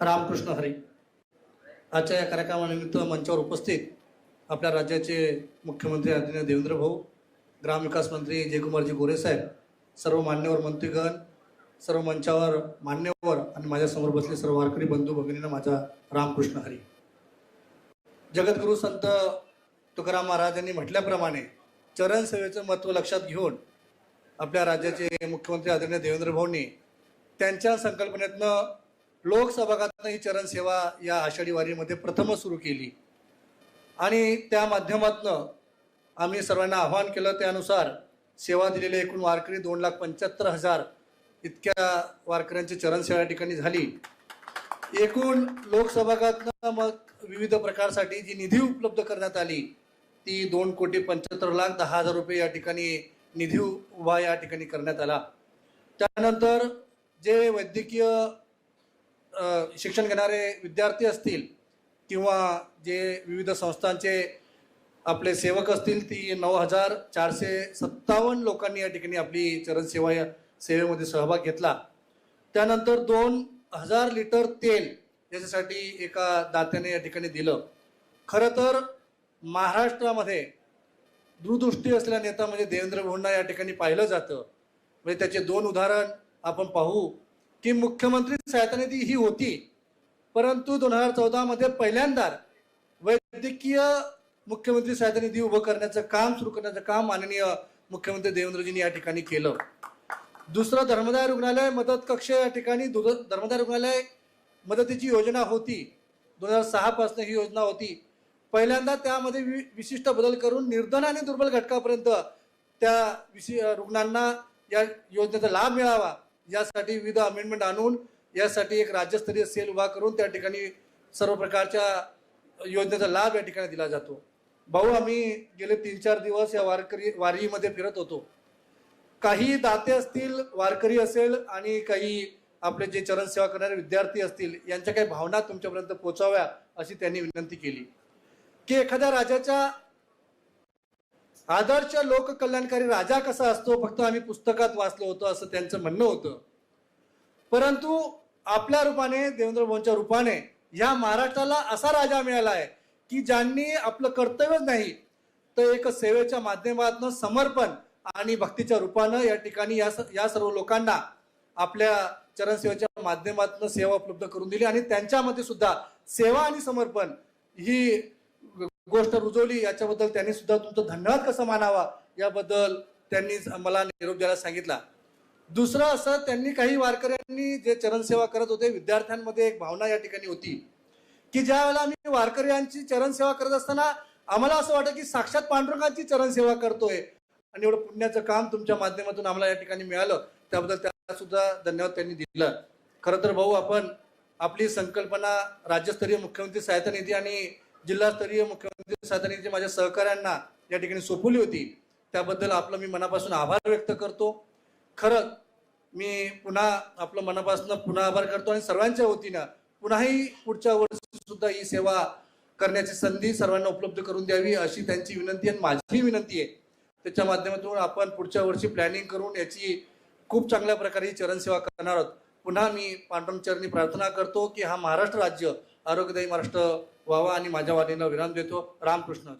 रामकृष्ण हरी. आजच्या या कार्यक्रमानिमित्त मंचावर उपस्थित आपल्या राज्याचे मुख्यमंत्री आदरणीय देवेंद्र भाऊ ग्रामविकास मंत्री जयकुमारजी गोरेसाहेब सर्व मान्यवर मंत्रीगण सर्व मंचावर मान्यवर आणि माझ्यासमोर बसले सर्व वारकरी बंधू भगिनींना माझा रामकृष्ण हरी. जगद्गुरू संत तुकाराम महाराज यांनी म्हटल्याप्रमाणे चरणसेवेचं महत्त्व लक्षात घेऊन आपल्या राज्याचे मुख्यमंत्री आदरणीय देवेंद्र भाऊंनी त्यांच्या संकल्पनेतनं लोकसहभागातून ही चरण सेवा या आषाढी वारीमध्ये प्रथमच सुरू केली. आणि त्या माध्यमातनं आम्ही सर्वांना आव्हान केलं त्यानुसार सेवा दिलेले एकूण वारकरी दोन लाख पंच्याहत्तर हजार इतक्या वारकऱ्यांची चरणसेवा या ठिकाणी झाली. एकूण लोकसहभागातनं मग विविध प्रकारसाठी जी निधी उपलब्ध करण्यात आली ती दोन कोटी पंच्याहत्तर लाख दहा हजार रुपये या ठिकाणी निधी उभा या ठिकाणी करण्यात आला. त्यानंतर जे वैद्यकीय शिक्षण घेणारे विद्यार्थी असतील किंवा जे विविध संस्थांचे आपले सेवक असतील ती नऊ हजार चारशे सत्तावन्न लोकांनी या ठिकाणी आपली चरणसेवा या सेवेमध्ये सहभाग घेतला. त्यानंतर दोन हजार लिटर तेल याच्यासाठी एका दात्याने या ठिकाणी दिलं. खरं तर महाराष्ट्रामध्ये दूरदृष्टी असलेला नेता म्हणजे देवेंद्र भोंडा या ठिकाणी पाहिलं जातं. म्हणजे त्याचे दोन उदाहरण आपण पाहू. की मुख्यमंत्री सहायता निधी ही होती. परंतु दोन हजार चौदामध्ये पहिल्यांदा वैद्यकीय मुख्यमंत्री सहायता निधी उभं करण्याचं काम सुरू करण्याचं काम माननीय मुख्यमंत्री देवेंद्रजींनी या ठिकाणी केलं. दुसरं धर्मदाय रुग्णालय मदत कक्ष या ठिकाणी दुध- धर्मदाय रुग्णालय मदतीची योजना होती. दोन हजार सहापासून ही योजना होती. पहिल्यांदा त्यामध्ये वि- विशिष्ट बदल करून निर्धन आणि दुर्बल घटकापर्यंत त्या विशि रुग्णांना या योजनेचा लाभ मिळावा. यासाठी विविध अमेंडमेंट आणून यासाठी एक राज्यस्तरीय सेल उभा करून त्या ठिकाणी सर्व प्रकारच्या योजनेचा लाभ या ठिकाणी दिला जातो. भाऊ आम्ही गेले तीन चार दिवस या वारकरी वारीमध्ये फिरत होतो. काही दाते असतील वारकरी असेल आणि काही आपले जे चरण सेवा करणारे विद्यार्थी असतील यांच्या काही भावना तुमच्यापर्यंत पोहोचाव्या अशी त्यांनी विनंती केली. की एखाद्या राजाच्या आदर्श लोककल्याणकारी राजा कसा असतो? फक्त आम्ही पुस्तकात वाचलो होतो असं त्यांचं म्हणणं होतं. परंतु आपल्या रूपाने देवेंद्र भाऊंच्या रूपाने या महाराष्ट्राला असा राजा मिळाला आहे की ज्यांनी आपलं कर्तव्यच नाही तर एक सेवेच्या माध्यमातून समर्पण आणि भक्तीच्या रूपानं या ठिकाणी या स- या सर्व लोकांना आपल्या चरणसेवेच्या माध्यमातून सेवा उपलब्ध करून दिली आणि त्यांच्यामध्ये सुद्धा सेवा आणि समर्पण ही गोष्ट रुजवली याच्याबद्दल त्यांनी सुद्धा तुमचा धन्यवाद कसा मानावा याबद्दल त्यांनी मला निरोप द्यायला सांगितला. दुसरं असं त्यांनी काही वारकऱ्यांनी जे चरणसेवा करत होते विद्यार्थ्यांमध्ये एक भावना या ठिकाणी होती की ज्या वेळेला आम्ही वारकऱ्यांची चरणसेवा करत असताना आम्हाला असं वाटतं की साक्षात पांडुरंगाची चरणसेवा करतोय आणि एवढं पुण्याचं काम तुमच्या माध्यमातून आम्हाला या ठिकाणी मिळालं त्याबद्दल त्याला सुद्धा धन्यवाद त्यांनी दिलं. खरं तर भाऊ आपण आपली संकल्पना राज्यस्तरीय मुख्यमंत्री सहायता निधी आणि जिल्हास्तरीय मुख्यमंत्री सहायता माझ्या सहकाऱ्यांना या ठिकाणी सोपवली होती. त्याबद्दल आपलं मी मनापासून आभार व्यक्त करतो. खरंच मी पुन्हा आपलं मनापासून पुन्हा आभार करतो आणि सर्वांच्या वतीनं पुन्हाही पुढच्या वर्षी सुद्धा ही सेवा करण्याची संधी सर्वांना उपलब्ध करून द्यावी अशी त्यांची विनंती आणि माझी विनंती आहे. त्याच्या माध्यमातून आपण पुढच्या वर्षी प्लॅनिंग करून याची खूप चांगल्या प्रकारे चरणसेवा करणार आहोत. पुन्हा मी पांडुरंग चरणी प्रार्थना करतो की हा महाराष्ट्र राज्य आरोग्यदायी महाराष्ट्र व्हावा आणि माझ्या वाणीला विराम देतो. रामकृष्ण